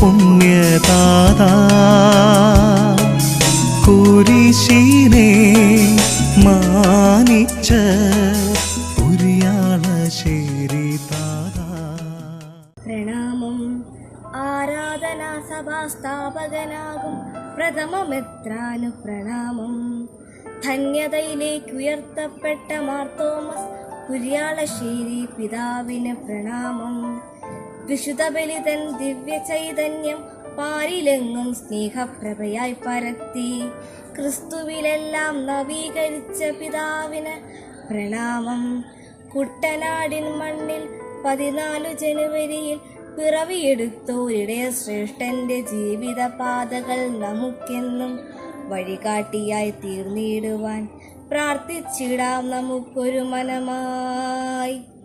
പുണ്യദാതാ. കുരിശിനെ മാനിച്ച ഉരിയാളശ്ശേരി ദാദാ പ്രണാമം. ആരാധനാ സഭാ സ്ഥാപകനാകും പ്രഥമമെത്രാനു പ്രണാമം ധന്യതയിലേക്ക് ഉയർത്തപ്പെട്ട മാർത്തോമസ് കുര്യാളശ്ശേരി പിതാവിന് പ്രണാമം. വിശുദ്ധ ബലിതൻ ദിവ്യ ചൈതന്യം പാരിലെങ്ങും സ്നേഹപ്രഭയായി പരത്തി. ക്രിസ്തുവിലെല്ലാം നവീകരിച്ച പിതാവിന് പ്രണാമം. കുട്ടനാടിൻ മണ്ണിൽ പതിനാലു ജനുവരിയിൽ പിറവിയെടുത്തോരിടെ ശ്രേഷ്ഠന്റെ ജീവിത പാതകൾ നമുക്കെന്നും വഴികാട്ടിയായി തീർന്നിടുവാൻ പ്രാർത്ഥിച്ചിടാം നമുക്കൊരു മനമായി.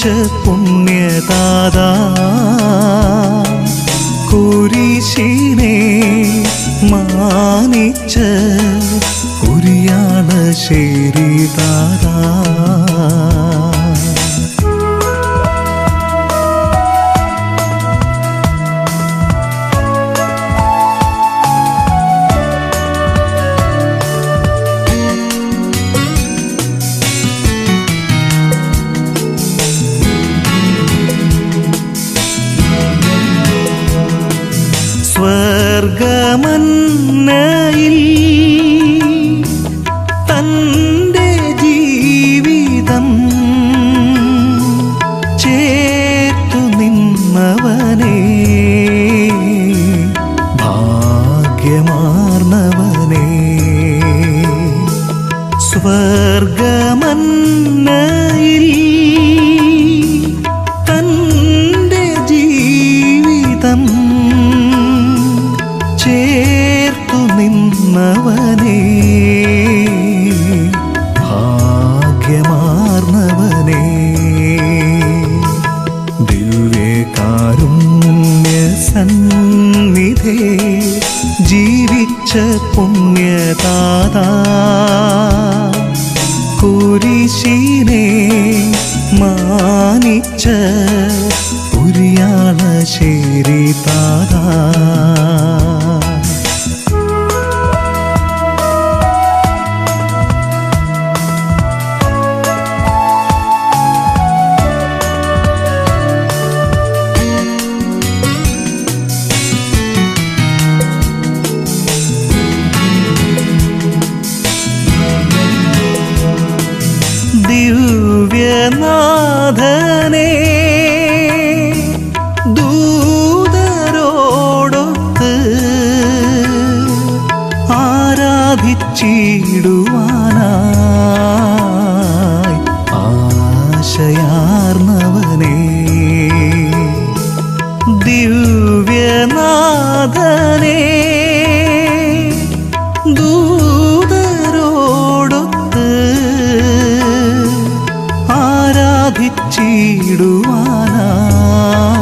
ജീവിച്ച പുണ്യദാതാ കുരിശിനെ മാനിച്ച കുരിയാളശ്ശേരി താതാ ജീവിച്ച പുണ്യദാതാ. കുരിശിനെ മാനിച്ച ശരി താതാ ആരാധിച്ചിടുവാനായി ആശയാർന്നവനെ. ദിവ്യനാഥനെ ദൂതരോടൊത്ത് ആരാധിച്ചിടുവാനായി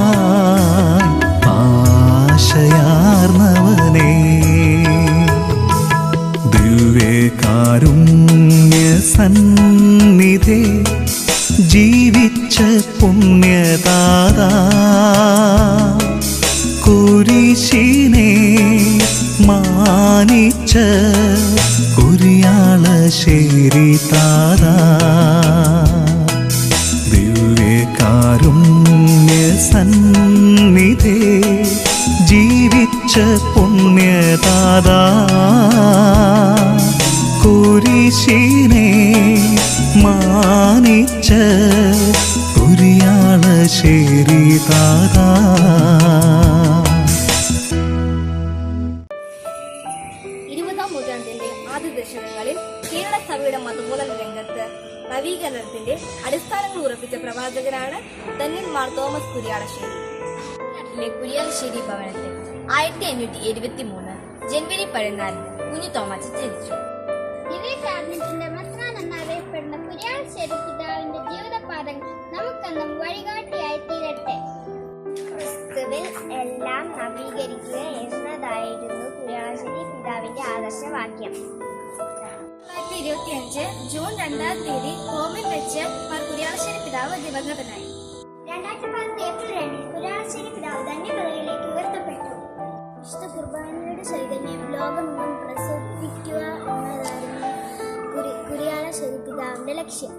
മാനിച്ച കുറിയാള ശരി ദിവ്യകാരുണ്യ സന്നിധേ ജീവിച്ച പുണ്യദാതാ കുരിശിനെ മാനിച്ച ശരി താതാ സമർപ്പിച്ച പ്രവാചകനാണ് തന്നിന്മാർ തോമസ് കുര്യാളശ്ശേരി നാട്ടിലെ കുര്യാളശ്ശേരി ഭവനത്തിൽ ആയിരത്തി അഞ്ഞൂറ്റി എഴുപത്തി മൂന്ന് ജനുവരി പതിനാലിന് കുഞ്ഞു തോമസ് ജനിച്ചു. നമുക്കെന്നും വഴികാട്ടിയായി എല്ലാം നവീകരിക്കുക എന്നതായിരുന്നു കുര്യാളശ്ശേരി പിതാവിന്റെ ആദർശവാക്യം. ഇരുപത്തിയഞ്ച് ജൂൺ രണ്ടാം തീയതി ഹോമിൽ വെച്ച് മാർ കുര്യാവശ്ശേരി പിതാവ് ദിവംഗതനായി രണ്ടായിരത്തി പത്ത് ഏപ്രിൽ രണ്ടിൽ കുര്യാവശ്ശേരി പിതാവ് ധന്യപദയിലേക്ക് ഉയർത്തപ്പെട്ടു. വിശുദ്ധ കുർബാനയുടെ ചൈതന്യം ലോകമെങ്ങും പ്രസരിപ്പിക്കുക എന്നതായിരുന്നു കുര്യാലശ്ശേരി പിതാവിന്റെ ലക്ഷ്യം.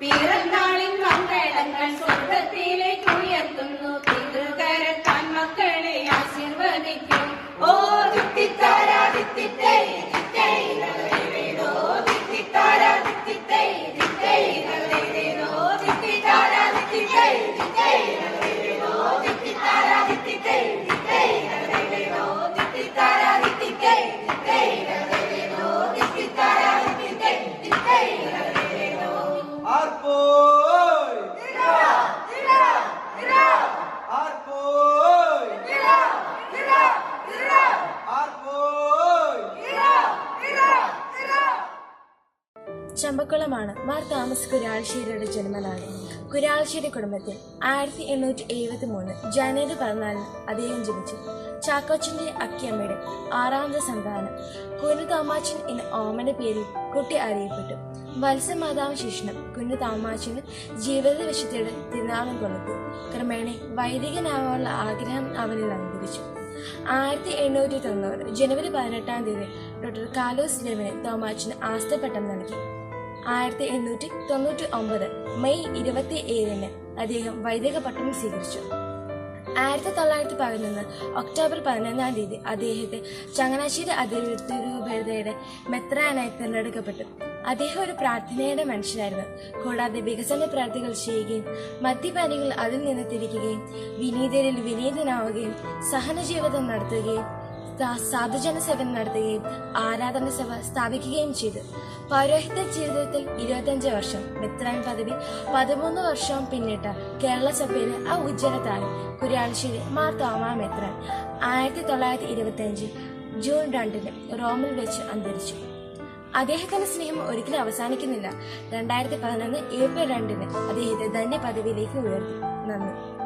പിറന്നാളിൻ മംഗളങ്ങൾ ചമ്പക്കുളമാണ് മാർ തോമസ് കുരാൾശ്ശേരിയുടെ ജന്മനാട്. കുരാൾശ്ശേരി കുടുംബത്തിൽ ആയിരത്തി എണ്ണൂറ്റി എഴുപത്തി മൂന്ന് ജനുവരി പതിനാലിന് അദ്ദേഹം ജനിച്ചു. ചാക്കോച്ചിന്റെ അക്കിയമ്മയുടെ ആറാമത്തെ സന്താനം കുഞ്ഞു താമാച്ചൻ എന്ന ഓമന്റെ പേരിൽ കുട്ടി അറിയപ്പെട്ടു. വത്സമാതാവ് ശിഷ്ണം കുഞ്ഞു താമാച്ചന് ജീവിത വിശുദ്ധിയുടെ തിരുനാളം കൊടുത്തു ക്രമേണ വൈദികനാവാനുള്ള ആഗ്രഹം അവനിൽ അന്തരിച്ചു ആയിരത്തി എണ്ണൂറ്റി തൊണ്ണൂറ് ജനുവരി പതിനെട്ടാം തീയതി ഡോക്ടർ കാലോസ് ലെവിന് തോമാച്ചിന് ആസ്ഥപ്പെട്ടം നൽകി. ആയിരത്തി എണ്ണൂറ്റി തൊണ്ണൂറ്റി ഒമ്പത് മെയ് ഇരുപത്തി ഏഴിന് അദ്ദേഹം വൈദിക പട്ടം സ്വീകരിച്ചു. ആയിരത്തി തൊള്ളായിരത്തി പതിനൊന്ന് ഒക്ടോബർ പതിനൊന്നാം തീയതി അദ്ദേഹത്തെ ചങ്ങനാശ്ശേരി അതിരൂപതയുടെ മെത്രാനായി തിരഞ്ഞെടുക്കപ്പെട്ടു. അദ്ദേഹം ഒരു പ്രാർത്ഥനയുടെ മനുഷ്യനായിരുന്നു. കൂടാതെ വികസന പ്രവർത്തികൾ ചെയ്യുകയും മദ്യപാനികൾ അതിൽ നിന്ന് തിരിക്കുകയും വിനീതരിൽ വിനീതനാവുകയും സഹനജീവിതം നടത്തുകയും സാ- സാധുജന സേവനം നടത്തുകയും ആരാധന സഭ സ്ഥാപിക്കുകയും ചെയ്തു. പൗരോഹിത്യ ജീവിതത്തിൽ ഇരുപത്തഞ്ച് വർഷം മെത്രാൻ പദവി പതിമൂന്ന് വർഷവും പിന്നിട്ട കേരള സഭയിലെ ആ ഉജ്ജ്വല താരം കുര്യാളശ്ശേരി മാർ തോമാ മെത്രാൻ ആയിരത്തി തൊള്ളായിരത്തി ഇരുപത്തി അഞ്ച് ജൂൺ രണ്ടിന് റോമിൽ വെച്ച് അന്തരിച്ചു. അദ്ദേഹത്തിന്റെ സ്നേഹം ഒരിക്കലും അവസാനിക്കുന്നില്ല. രണ്ടായിരത്തി പതിനൊന്ന് ഏപ്രിൽ രണ്ടിന് അദ്ദേഹത്തെ ധന്യ പദവിയിലേക്ക് ഉയർത്തി. നന്ദി.